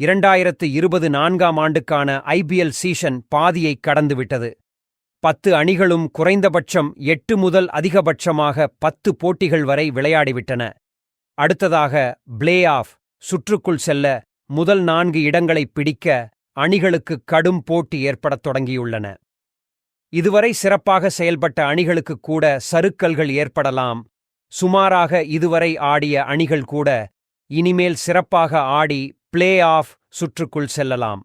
இரண்டாயிரத்து இருபது நான்காம் ஆண்டுக்கான ஐபிஎல் சீசன் பாதியை கடந்துவிட்டது. பத்து அணிகளும் குறைந்தபட்சம் எட்டு முதல் அதிகபட்சமாக பத்து போட்டிகள் வரை விளையாடிவிட்டன. அடுத்ததாக பிளே ஆஃப் சுற்றுக்குள் செல்ல முதல் நான்கு இடங்களை பிடிக்க அணிகளுக்கு கடும் போட்டி ஏற்படத் தொடங்கியுள்ளன. இதுவரை சிறப்பாக செயல்பட்ட அணிகளுக்கு கூட சறுக்கல்கள் ஏற்படலாம். சுமாராக இதுவரை ஆடிய அணிகள் கூட இனிமேல் சிறப்பாக ஆடி பிளே ஆஃப் சுற்றுக்குள் செல்லலாம்.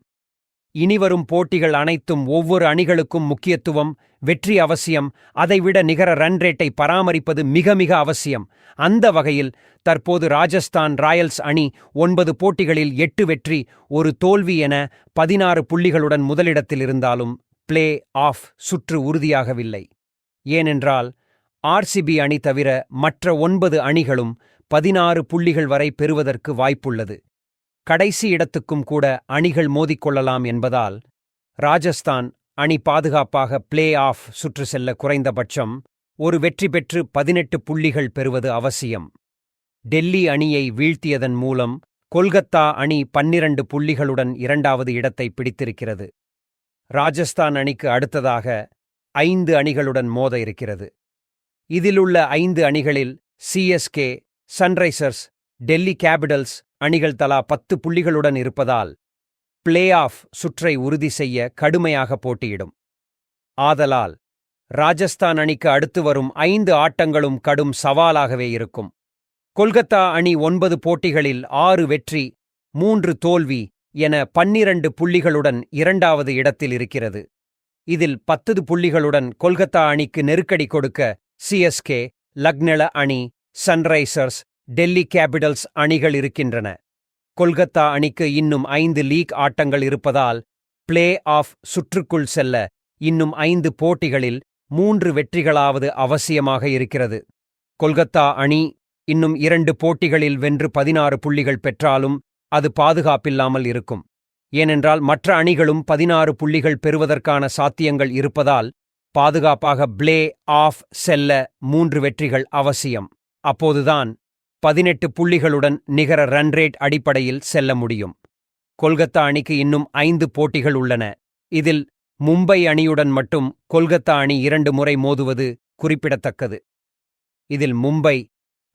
இனிவரும் போட்டிகள் அனைத்தும் ஒவ்வொரு அணிகளுக்கும் முக்கியத்துவம் வெற்றி அவசியம் அதைவிட நிகர ரன் ரேட்டை பராமரிப்பது மிக மிக அவசியம். அந்த வகையில் தற்போது ராஜஸ்தான் ராயல்ஸ் அணி ஒன்பது போட்டிகளில் எட்டு வெற்றி ஒரு தோல்வி என பதினாறு புள்ளிகளுடன் முதலிடத்தில் இருந்தாலும் பிளே ஆஃப் சுற்று உறுதியாகவில்லை. ஏனென்றால் ஆர்சிபி அணி தவிர மற்ற ஒன்பது அணிகளும் பதினாறு புள்ளிகள் வரை பெறுவதற்கு வாய்ப்புள்ளது. கடைசி இடத்துக்கும் கூட அணிகள் மோதிக்கொள்ளலாம் என்பதால் ராஜஸ்தான் அணி பாதுகாப்பாக பிளே ஆஃப் சுற்று செல்ல குறைந்தபட்சம் ஒரு வெற்றி பெற்று பதினெட்டு புள்ளிகள் பெறுவது அவசியம். டெல்லி அணியை வீழ்த்தியதன் மூலம் கொல்கத்தா அணி பன்னிரண்டு புள்ளிகளுடன் இரண்டாவது இடத்தை பிடித்திருக்கிறது. ராஜஸ்தான் அணிக்கு அடுத்ததாக ஐந்து அணிகளுடன் மோத இருக்கிறது. இதிலுள்ள ஐந்து அணிகளில் சிஎஸ்கே சன்ரைசர்ஸ் டெல்லி கேபிடல்ஸ் அணிகள் தலா பத்து புள்ளிகளுடன் இருப்பதால் பிளே ஆஃப் சுற்றை உறுதி செய்ய கடுமையாக போட்டியிடும். ஆதலால் ராஜஸ்தான் அணிக்கு அடுத்து வரும் ஐந்து ஆட்டங்களும் கடும் சவாலாகவே இருக்கும். கொல்கத்தா அணி ஒன்பது போட்டிகளில் ஆறு வெற்றி மூன்று தோல்வி என பன்னிரண்டு புள்ளிகளுடன் இரண்டாவது இடத்தில் இருக்கிறது. இதில் பத்தது புள்ளிகளுடன் கொல்கத்தா அணிக்கு நெருக்கடி கொடுக்க சிஎஸ்கே லக்னள அணி சன்ரைசர்ஸ் டெல்லி கேபிடல்ஸ் அணிகள் இருக்கின்றன. கொல்கத்தா அணிக்கு இன்னும் ஐந்து லீக் ஆட்டங்கள் இருப்பதால் பிளே ஆஃப் சுற்றுக்குள் செல்ல இன்னும் ஐந்து போட்டிகளில் மூன்று வெற்றிகளாவது அவசியமாக இருக்கிறது. கொல்கத்தா அணி இன்னும் இரண்டு போட்டிகளில் வென்று பதினாறு புள்ளிகள் பெற்றாலும் அது பாதுகாப்பில்லாமல் இருக்கும். ஏனென்றால் மற்ற அணிகளும் பதினாறு புள்ளிகள் பெறுவதற்கான சாத்தியங்கள் இருப்பதால் பாதுகாப்பாக பிளே ஆஃப் செல்ல மூன்று வெற்றிகள் அவசியம். அப்போதுதான் பதினெட்டு புள்ளிகளுடன் நிகர ரன் ரேட் அடிப்படையில் செல்ல முடியும். கொல்கத்தா அணிக்கு இன்னும் ஐந்து போட்டிகள் உள்ளன. இதில் மும்பை அணியுடன் மட்டும் கொல்கத்தா அணி இரண்டு முறை மோதுவது குறிப்பிடத்தக்கது. இதில் மும்பை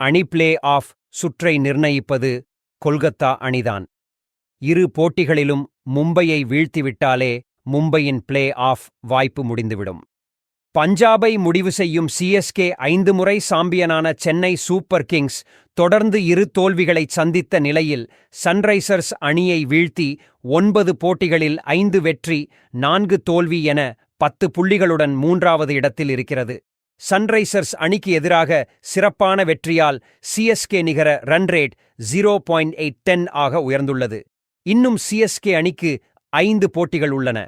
அணி பிளே ஆஃப் சுற்றை நிர்ணயிப்பது கொல்கத்தா அணிதான். இரு போட்டிகளிலும் மும்பையை வீழ்த்திவிட்டாலே மும்பையின் பிளே ஆஃப் வாய்ப்பு முடிந்துவிடும். பஞ்சாபை முடிவு செய்யும் சிஎஸ்கே ஐந்து முறை சாம்பியனான சென்னை சூப்பர் கிங்ஸ் தொடர்ந்து இரு தோல்விகளை சந்தித்த நிலையில் சன்ரைசர்ஸ் அணியை வீழ்த்தி ஒன்பது போட்டிகளில் ஐந்து வெற்றி நான்கு தோல்வி என பத்து புள்ளிகளுடன் மூன்றாவது இடத்தில் இருக்கிறது. சன்ரைசர்ஸ் அணிக்கு எதிராக சிறப்பான வெற்றியால் சிஎஸ்கே நிகர run rate zero point eight ten ஆக உயர்ந்துள்ளது. இன்னும் சிஎஸ்கே அணிக்கு ஐந்து போட்டிகள் உள்ளன.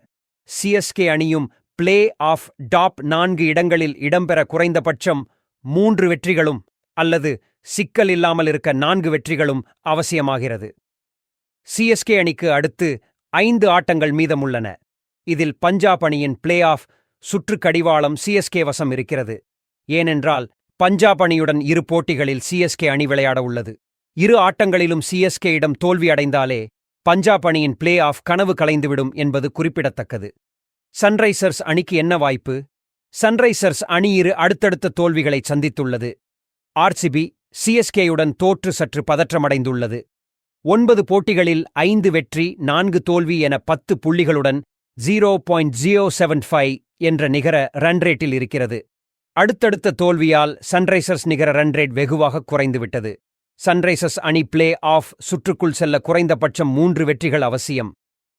சிஎஸ்கே அணியும் பிளே ஆஃப் டாப் நான்கு இடங்களில் இடம்பெற குறைந்தபட்சம் மூன்று வெற்றிகளும் அல்லது சிக்கல் இல்லாமல் இருக்க நான்கு வெற்றிகளும் அவசியமாகிறது. சிஎஸ்கே அணிக்கு அடுத்து ஐந்து ஆட்டங்கள் மீதமுள்ளன. இதில் பஞ்சாப் அணியின் பிளே ஆஃப் சுற்று கடிவாளம் சிஎஸ்கே வசம் இருக்கிறது. ஏனென்றால் பஞ்சாப் அணியுடன் இரு போட்டிகளில் சிஎஸ்கே அணி விளையாட உள்ளது. இரு ஆட்டங்களிலும் சிஎஸ்கே இடம் தோல்வி அடைந்தாலே பஞ்சாப் அணியின் பிளே ஆஃப் கனவு கலைந்துவிடும் என்பது குறிப்பிடத்தக்கது. சன்ரைசர்ஸ் அணிக்கு என்ன வாய்ப்பு? சன்ரைசர்ஸ் அணி இரு அடுத்தடுத்த தோல்விகளை சந்தித்துள்ளது. ஆர்சிபி சிஎஸ்கேயுடன் தோற்று சற்று பதற்றமடைந்துள்ளது. ஒன்பது போட்டிகளில் ஐந்து வெற்றி நான்கு தோல்வி என பத்து புள்ளிகளுடன் zero point zero seven five என்ற நிகர ரன் ரேட்டில் இருக்கிறது. அடுத்தடுத்த தோல்வியால் சன்ரைசர்ஸ் நிகர ரன் ரேட் வெகுவாக குறைந்துவிட்டது. சன்ரைசர்ஸ் அணி பிளே ஆஃப் சுற்றுக்குள் செல்ல குறைந்தபட்சம் மூன்று வெற்றிகள் அவசியம்.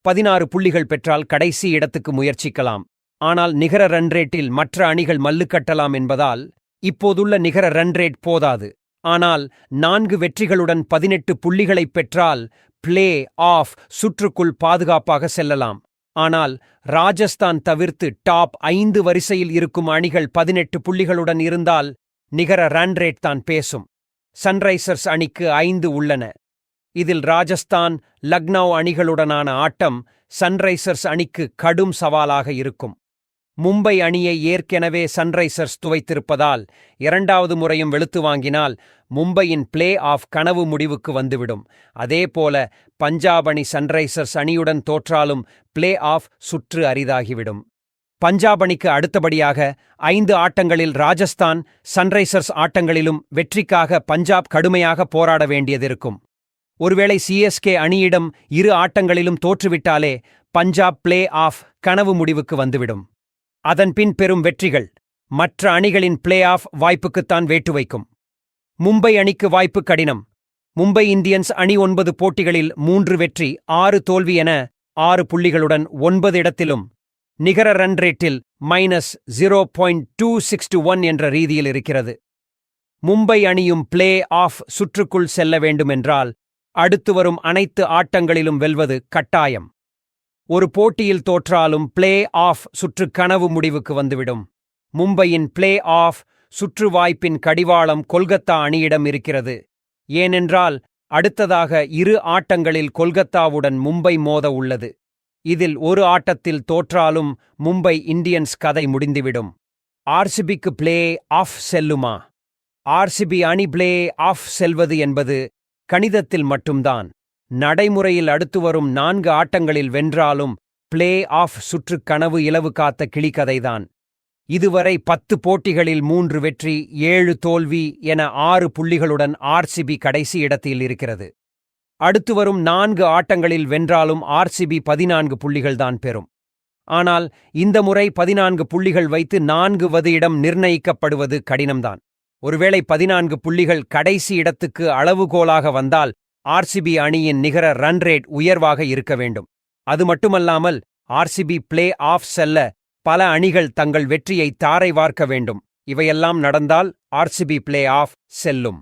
பதினாறு புள்ளிகள் பெற்றால் கடைசி இடத்துக்கு முயற்சிக்கலாம். ஆனால் நிகர ரன் ரேட்டில் மற்ற அணிகள் மல்லுக்கட்டலாம் என்பதால் இப்போதுள்ள நிகர ரன் ரேட் போதாது. ஆனால் நான்கு வெற்றிகளுடன் பதினெட்டு புள்ளிகளைப் பெற்றால் பிளே ஆஃப் சுற்றுக்குள் பாதுகாப்பாக செல்லலாம். ஆனால் ராஜஸ்தான் தவிர்த்து டாப் ஐந்து வரிசையில் இருக்கும் அணிகள் பதினெட்டு புள்ளிகளுடன் இருந்தால் நிகர ரன் ரேட் தான் பேசும். சன்ரைசர்ஸ் அணிக்கு ஐந்து உள்ளன. இதில் ராஜஸ்தான் லக்னோ அணிகளுடனான ஆட்டம் சன்ரைசர்ஸ் அணிக்கு கடும் சவாலாக இருக்கும். மும்பை அணியை ஏற்கெனவே சன்ரைசர்ஸ் துவைத்திருப்பதால் இரண்டாவது முறையும் வெளுத்து வாங்கினால் மும்பையின் பிளே ஆஃப் கனவு முடிவுக்கு வந்துவிடும். அதேபோல பஞ்சாப் அணி சன்ரைசர்ஸ் அணியுடன் தோற்றாலும் பிளே ஆஃப் சுற்று அரிதாகிவிடும். பஞ்சாப் அணிக்கு அடுத்தபடியாக ஐந்து ஆட்டங்களில் ராஜஸ்தான் சன்ரைசர்ஸ் ஆட்டங்களிலும் வெற்றிக்காக பஞ்சாப் கடுமையாக போராட வேண்டியதிருக்கும். ஒருவேளை சிஎஸ்கே அணியிடம் இரு ஆட்டங்களிலும் தோற்றுவிட்டாலே பஞ்சாப் பிளே ஆஃப் கனவு முடிவுக்கு வந்துவிடும். அதன்பின் பெறும் வெற்றிகள் மற்ற அணிகளின் பிளே ஆஃப் வாய்ப்புக்குத்தான் வேட்டு வைக்கும். மும்பை அணிக்கு வாய்ப்பு கடினம். மும்பை இந்தியன்ஸ் அணி ஒன்பது போட்டிகளில் மூன்று வெற்றி ஆறு தோல்வி என ஆறு புள்ளிகளுடன் ஒன்பது இடத்திலும் நிகர ரன் ரேட்டில் minus zero point two six one என்ற ரீதியில் இருக்கிறது. மும்பை அணியும் பிளே ஆஃப் சுற்றுக்குள் செல்ல வேண்டுமென்றால் அடுத்து வரும் அனைத்து ஆட்டங்களிலும் வெல்வது கட்டாயம். ஒரு போட்டியில் தோற்றாலும் பிளே ஆஃப் சுற்று கனவு முடிவுக்கு வந்துவிடும். மும்பையின் பிளே ஆஃப் சுற்று வாய்ப்பின் கடிவாளம் கொல்கத்தா அணியிடம் இருக்கிறது. ஏனென்றால் அடுத்ததாக இரு ஆட்டங்களில் கொல்கத்தாவுடன் மும்பை மோத உள்ளது. இதில் ஒரு ஆட்டத்தில் தோற்றாலும் மும்பை இந்தியன்ஸ் கதை முடிந்துவிடும். ஆர்சிபிக்கு பிளே ஆஃப் செல்லுமா? ஆர்சிபி அணி பிளே ஆஃப் செல்வது என்பது கணிதத்தில் மட்டும்தான். நடைமுறையில் அடுத்து வரும் நான்கு ஆட்டங்களில் வென்றாலும் பிளே ஆஃப் சுற்று கனவு இலவு காத்த கிளிக்கதைதான். இதுவரை பத்து போட்டிகளில் மூன்று வெற்றி ஏழு தோல்வி என ஆறு புள்ளிகளுடன் ஆர்சிபி கடைசி இடத்தில் இருக்கிறது. அடுத்து வரும் நான்கு ஆட்டங்களில் வென்றாலும் ஆர்சிபி பதினான்கு புள்ளிகள்தான் பெறும். ஆனால் இந்த முறை பதினான்கு புள்ளிகள் வைத்து நான்கு வது இடம் நிர்ணயிக்கப்படுவது கடினம்தான். ஒருவேளை பதினான்கு புள்ளிகள் கடைசி இடத்துக்கு அளவுகோலாக வந்தால் ஆர்சிபி அணியின் நிகர ரன் ரேட் உயர்வாக இருக்க வேண்டும். அது மட்டுமல்லாமல் ஆர்சிபி பிளே ஆஃப் செல்ல பல அணிகள் தங்கள் வெற்றியை தாரை வார்க்க வேண்டும். இவையெல்லாம் நடந்தால் ஆர்சிபி பிளே ஆஃப் செல்லும்.